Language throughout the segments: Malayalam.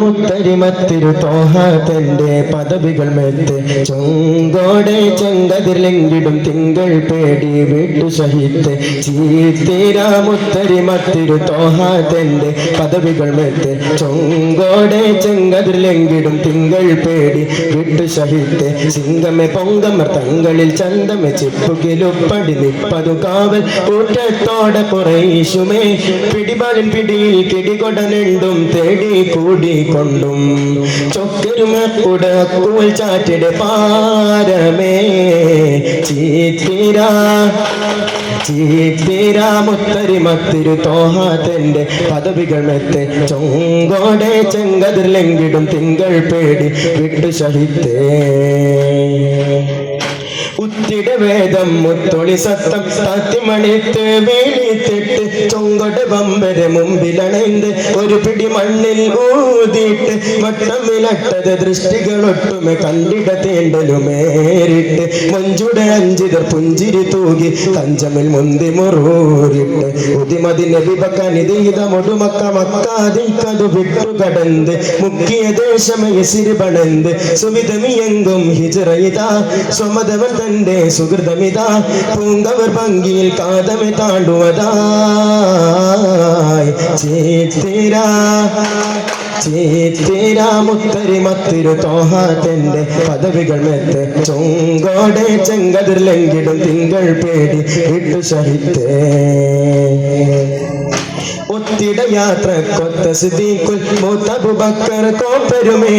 മുത്തരിമത്തിരു തോഹ പദവികൾ മെത്ത് ചൊങ്കോടെ ചെങ്കതിലെങ്കിടും തിങ്കൾ പേടി വിട്ടു സഹിത്ത് ചീത്തീരാമുത്തരിമത്തിരു തോഹ തന്റെ പദവികൾ മെത്ത് ചൊങ്കോടെ ചെങ്കതിലെങ്കിടും തിങ്കൾ പേടി വിട്ടു സഹിത്ത് സിംഗമെ പൊങ്കമർ തങ്ങളിൽ ചന്തമെ ചിപ്പുകിലുപ്പടി നിപ്പതു കാവൽ കൂട്ടത്തോടെ കുറേശുമേ പിടിപാലും പിടിയിൽ കിടികൊടനെണ്ടും തേടി കൂടി കൊണ്ടും ചൊക്കരുമക്കുട കൂൽ ചാറ്റിടെ പാരമേ. ചീത്തിരാ ചീത്തിരാ മുത്തരി മത്തിരു തോഹാത്തന്റെ പദവികൾ മെത്തെ ചൊങ്കോടെ ചെങ്കതിർലെങ്കിടും തിങ്കൾ പേടി വിട്ടു സഹിത്തേ ഉത്തിട വേദം മുത്തൊളി സത്തം താത്തിമണിത്ത് വേലിത്തിട്ട് ചൊങ്കട വമ്പര മുമ്പിലണൈந்து ഒരു പിടി മണ്ണിൽ ഊതിയിട്ട് വട്ടം വിലട്ടത് ദൃഷ്ടികളൊട്ടുമെ കണ്ടിട തേണ്ടലുമേറിട്ട്. മഞ്ചുട അഞ്ചിതർ പുഞ്ചിരി തൂകി കഞ്ചമിൽ മുന്തി മുറൂരിട്ട്. ഉതിമതി നബിബക്കനിത് മുടുമക്ക മക്കാതിക്കതു വിട്ടു കടന്ത്. മുക്കിയ ദേശമയസിരി പണന്ത്. സുവിധമിയെങ്കും ഹിജറയിതാ സ്വമതവർ തന്റെ സുഹൃതമിതാ പൂങ്കവർ ഭംഗിയിൽ കാതമെ താണ്ടുവതായി. ചേത്തിരാ ചേത്തിരാ മുത്തരി മത്തിരു തോഹാത്തന്റെ പദവികൾ മെത്ത്. ചൊങ്കോടെ ചെങ്കതിർ ലംഘിടും തിങ്കൾ പേടി വിട്ടു സഹിത്തേ ഒത്തിട യാത്ര കൊത്ത സിദ്ദീഖുൽ മൂത്തബുബക്കർ കോപ്പരുമേ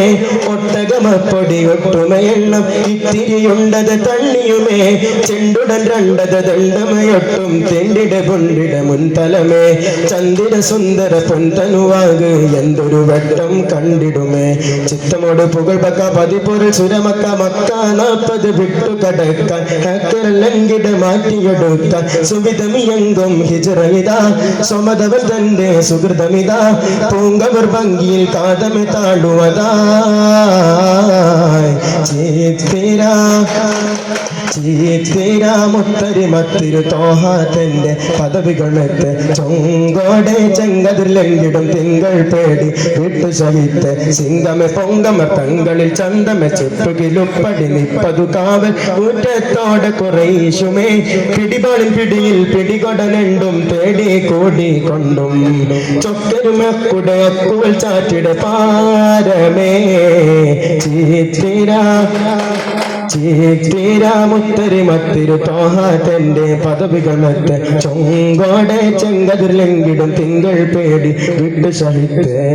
ഒട്ടകമപ്പൊടി ഒട്ടുമയെണ്ണം ഇത്തിരിയുണ്ടത് തണ്ണിയുമേ ചെണ്ടുടൻ രണ്ടത് ദണ്ഡമയൊട്ടും തെണ്ടിട പൊണ്ടിട മുൻതലമേ ചന്ദിര സുന്ദര പൊൻതനുവാക് എന്തൊരു വട്ടം കണ്ടിടുമേ. ചിത്തമോട് പുകഴ്ബക്ക പതിപ്പൊരു സുരമക്ക മക്ക നാപ്പത് വിട്ടു കടക്കാൻ ഹക്കരലങ്കിട മാറ്റിയെടുക്കാൻ സുവിധമിയങ്കും ഹിജറയിതാ സ്വമതവർ തന്റെ സുഹൃതമിതാ പൂങ്കവർ ഭംഗിയിൽ കാതമെ താഴുവതായി ചേത്തിരാ മുത്തരി തോഹാ തന്റെ പദവികളെത്ത് ചൊങ്കോടെ ചെങ്കതിർലെങ്കിടും തിങ്കൾ പേടി വിട്ടു സഹിത്ത് സിംഗമെ പൊങ്കമ തങ്ങളിൽ ചന്തമെ ചെപ്പുകിലുപ്പടി നിപ്പതു കാവൽ ഊറ്റത്തോടെ കുറേശുമേ. പിടിപാളിൽ പിടിയിൽ പിടികൊടനെണ്ടും തേടി കൂടി കൊണ്ടും ചൊക്കരുമക്കുട അക്കുവൽ ചാറ്റിട പാരമേ. ചീത്തിരാ ചീത്തിരാമുത്തരി മത്തിരു തോഹാത്തന്റെ പദവികൾ മറ്റ് ചൊങ്കോടെ ചെങ്കതിർലെങ്കിടും തിങ്കൾ പേടി വിട്ടു സഹിത്തേ